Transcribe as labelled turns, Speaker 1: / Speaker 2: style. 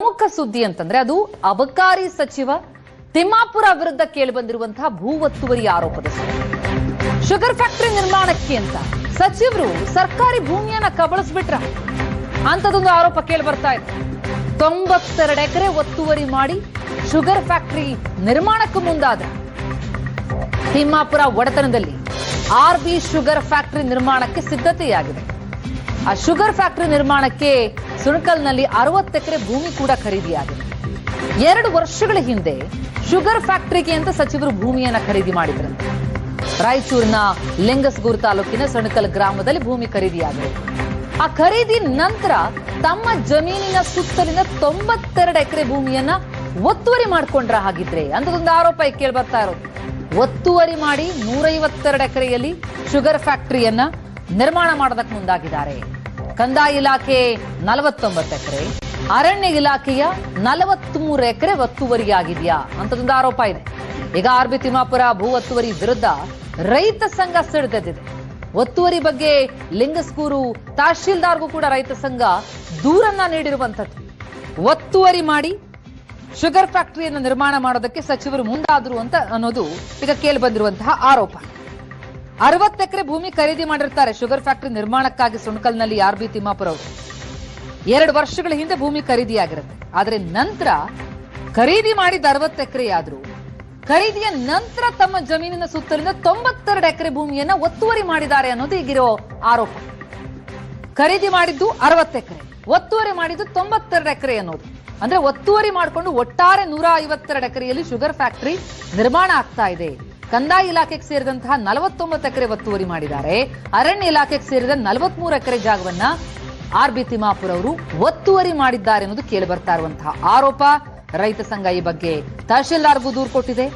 Speaker 1: ಪ್ರಮುಖ ಸುದ್ದಿ ಅಂತಂದ್ರೆ ಅದು ಅಬಕಾರಿ ಸಚಿವ ತಿಮ್ಮಾಪುರ ವಿರುದ್ಧ ಕೇಳಿಬಂದಿರುವಂತಹ ಭೂ ಒತ್ತುವರಿ ಆರೋಪದ ಶುಗರ್ ಫ್ಯಾಕ್ಟರಿ ನಿರ್ಮಾಣಕ್ಕೆ ಅಂತ. ಸಚಿವರು ಸರ್ಕಾರಿ ಭೂಮಿಯನ್ನ ಕಬಳಿಸ್ಬಿಟ್ರ. ಅಂತದೊಂದು ಆರೋಪ ಕೇಳಿ ಬರ್ತಾ ಇದೆ. ತೊಂಬತ್ತೆರಡು ಎಕರೆ ಒತ್ತುವರಿ ಮಾಡಿ ಶುಗರ್ ಫ್ಯಾಕ್ಟರಿ ನಿರ್ಮಾಣಕ್ಕೂ ಮುಂದಾದ ತಿಮ್ಮಾಪುರ ಒಡೆತನದಲ್ಲಿ ಆರ್ ಬಿ ಶುಗರ್ ಫ್ಯಾಕ್ಟರಿ ನಿರ್ಮಾಣಕ್ಕೆ ಸಿದ್ಧತೆಯಾಗಿದೆ. ಆ ಶುಗರ್ ಫ್ಯಾಕ್ಟರಿ ನಿರ್ಮಾಣಕ್ಕೆ ಸುಣಕಲ್ನಲ್ಲಿ ಅರವತ್ತು ಎಕರೆ ಭೂಮಿ ಕೂಡ ಖರೀದಿಯಾಗಿದೆ. ಎರಡು ವರ್ಷಗಳ ಹಿಂದೆ ಶುಗರ್ ಫ್ಯಾಕ್ಟರಿಗೆ ಅಂತ ಸಚಿವರು ಭೂಮಿಯನ್ನ ಖರೀದಿ ಮಾಡಿದ್ರಂತೆ ರಾಯಚೂರಿನ ಲಿಂಗಸ್ಗೂರು ತಾಲೂಕಿನ ಸಣಕಲ್ ಗ್ರಾಮದಲ್ಲಿ ಭೂಮಿ ಖರೀದಿಯಾಗಿದೆ. ಆ ಖರೀದಿ ನಂತರ ತಮ್ಮ ಜಮೀನಿನ ಸುತ್ತಲಿನ ತೊಂಬತ್ತೆರಡು ಎಕರೆ ಭೂಮಿಯನ್ನ ಒತ್ತುವರಿ ಮಾಡ್ಕೊಂಡ್ರ ಹಾಗಿದ್ರೆ ಅಂತದೊಂದು ಆರೋಪ ಕೇಳಿ ಬರ್ತಾ ಇರೋದು. ಒತ್ತುವರಿ ಮಾಡಿ ನೂರೈವತ್ತೆರಡು ಎಕರೆಯಲ್ಲಿ ಶುಗರ್ ಫ್ಯಾಕ್ಟರಿಯನ್ನ ನಿರ್ಮಾಣ ಮಾಡೋದಕ್ಕೆ ಮುಂದಾಗಿದ್ದಾರೆ. ಕಂದಾಯ ಇಲಾಖೆ ನಲವತ್ತೊಂಬತ್ತು ಎಕರೆ, ಅರಣ್ಯ ಇಲಾಖೆಯ ನಲವತ್ಮೂರು ಎಕರೆ ಒತ್ತುವರಿಯಾಗಿದೆಯಾ ಅಂತದೊಂದು ಆರೋಪ ಇದೆ. ಈಗ ಆರ್ ಬಿ ತಿಮ್ಮಾಪುರ ಭೂ ಒತ್ತುವರಿ ವಿರುದ್ಧ ರೈತ ಸಂಘ ಸಿಡಿದೆದ್ದಿದೆ ಒತ್ತುವರಿ ಬಗ್ಗೆ ಲಿಂಗಸ್ಕೂರು ತಹಶೀಲ್ದಾರ್ಗೂ ಕೂಡ ರೈತ ಸಂಘ ದೂರನ್ನ ನೀಡಿರುವಂತದ್ದು ಒತ್ತುವರಿ ಮಾಡಿ ಶುಗರ್ ಫ್ಯಾಕ್ಟರಿಯನ್ನು ನಿರ್ಮಾಣ ಮಾಡೋದಕ್ಕೆ ಸಚಿವರು ಮುಂದಾದ್ರು ಅಂತ ಅನ್ನೋದು ಈಗ ಕೇಳಿ ಬಂದಿರುವಂತಹ ಆರೋಪ. ಅರವತ್ತು ಎಕರೆ ಭೂಮಿ ಖರೀದಿ ಮಾಡಿರ್ತಾರೆ. ಶುಗರ್ ಫ್ಯಾಕ್ಟರಿ ನಿರ್ಮಾಣಕ್ಕಾಗಿ ಸುಣಕಲ್ನಲ್ಲಿ ಆರ್ ಬಿ ತಿಮ್ಮಾಪುರ ಅವರು. ಎರಡು ವರ್ಷಗಳ ಹಿಂದೆ ಭೂಮಿ ಖರೀದಿಯಾಗಿರುತ್ತೆ. ಆದರೆ ನಂತರ ಖರೀದಿ ಮಾಡಿದ ಅರವತ್ತು ಎಕರೆ ಆದರೂ ಖರೀದಿಯ ನಂತರ ತಮ್ಮ ಜಮೀನಿನ ಸುತ್ತಲಿನ ತೊಂಬತ್ತೆರಡು ಎಕರೆ ಭೂಮಿಯನ್ನ ಒತ್ತುವರಿ ಮಾಡಿದ್ದಾರೆ ಅನ್ನೋದು ಈಗಿರೋ ಆರೋಪ. ಖರೀದಿ ಮಾಡಿದ್ದು ಅರವತ್ತು ಎಕರೆ, ಒತ್ತುವರಿ ಮಾಡಿದ್ದು ತೊಂಬತ್ತೆರಡು ಎಕರೆ ಅನ್ನೋದು. ಅಂದ್ರೆ ಒತ್ತುವರಿ ಮಾಡಿಕೊಂಡು ಒಟ್ಟಾರೆ ನೂರ ಐವತ್ತೆರಡು ಎಕರೆಯಲ್ಲಿ ಶುಗರ್ ಫ್ಯಾಕ್ಟರಿ ನಿರ್ಮಾಣ ಆಗ್ತಾ ಇದೆ. ಕಂದಾಯ ಇಲಾಖೆಗೆ ಸೇರಿದಂತಹ ನಲವತ್ತೊಂಬತ್ತು ಎಕರೆ ಒತ್ತುವರಿ ಮಾಡಿದ್ದಾರೆ. ಅರಣ್ಯ ಇಲಾಖೆಗೆ ಸೇರಿದ ನಲವತ್ಮೂರು ಎಕರೆ ಜಾಗವನ್ನ ಆರ್ ಬಿ ತಿಮ್ಮಾಪುರ ಅವರು ಒತ್ತುವರಿ ಮಾಡಿದ್ದಾರೆ ಅನ್ನೋದು ಕೇಳಿ ಬರ್ತಾ ಇರುವಂತಹ ಆರೋಪ. ರೈತ ಸಂಘ ಈ ಬಗ್ಗೆ ತಹಶೀಲ್ದಾರ್ಗೂ ದೂರು ಕೊಟ್ಟಿದೆ.